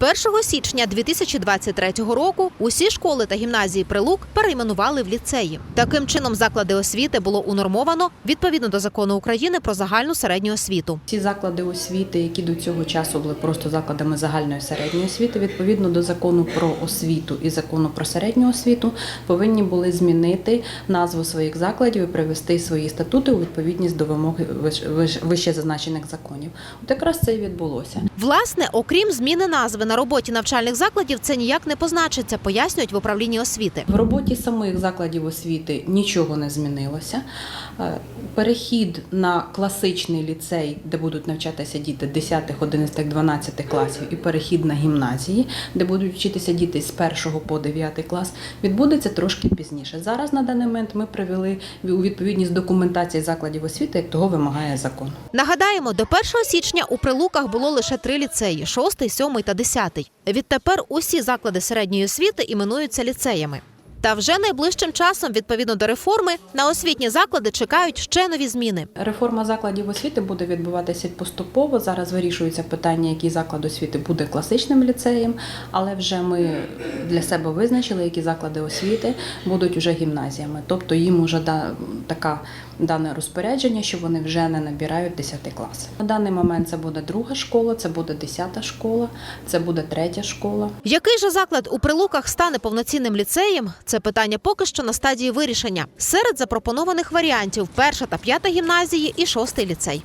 З 1 січня 2023 року усі школи та гімназії Прилук перейменували в ліцеї. Таким чином, заклади освіти було унормовано відповідно до закону України про загальну середню освіту. Ці заклади освіти, які до цього часу були просто закладами загальної середньої освіти, відповідно до закону про освіту і закону про середню освіту, повинні були змінити назву своїх закладів і привести свої статути у відповідність до вимог виш- виш- вище зазначених законів. От якраз це і відбулося. Власне, окрім зміни назви на роботі навчальних закладів, це ніяк не позначиться, пояснюють в управлінні освіти. В роботі самих закладів освіти нічого не змінилося. Е, Перехід на класичний ліцей, де будуть навчатися діти 10, 11, 12 класів, і перехід на гімназії, де будуть вчитися діти з 1 по 9 клас, відбудеться трошки пізніше. Зараз на даний момент ми привели у відповідність документації закладів освіти, як того вимагає закон. Нагадаємо, до 1 січня у Прилуках було лише три ліцеї: 6, 7 та 10. Відтепер усі заклади середньої освіти іменуються ліцеями. Та вже найближчим часом, відповідно до реформи, на освітні заклади чекають ще нові зміни. Реформа закладів освіти буде відбуватися поступово. Зараз вирішується питання, який заклад освіти буде класичним ліцеєм, але вже ми для себе визначили, які заклади освіти будуть вже гімназіями. Тобто їм вже да, така дане розпорядження, що вони вже не набирають 10 клас. На даний момент це буде друга школа, це буде 10 школа, це буде третя школа. Який же заклад у Прилуках стане повноцінним ліцеєм? Це питання поки що на стадії вирішення. Серед запропонованих варіантів перша та п'ята гімназії і шостий ліцей.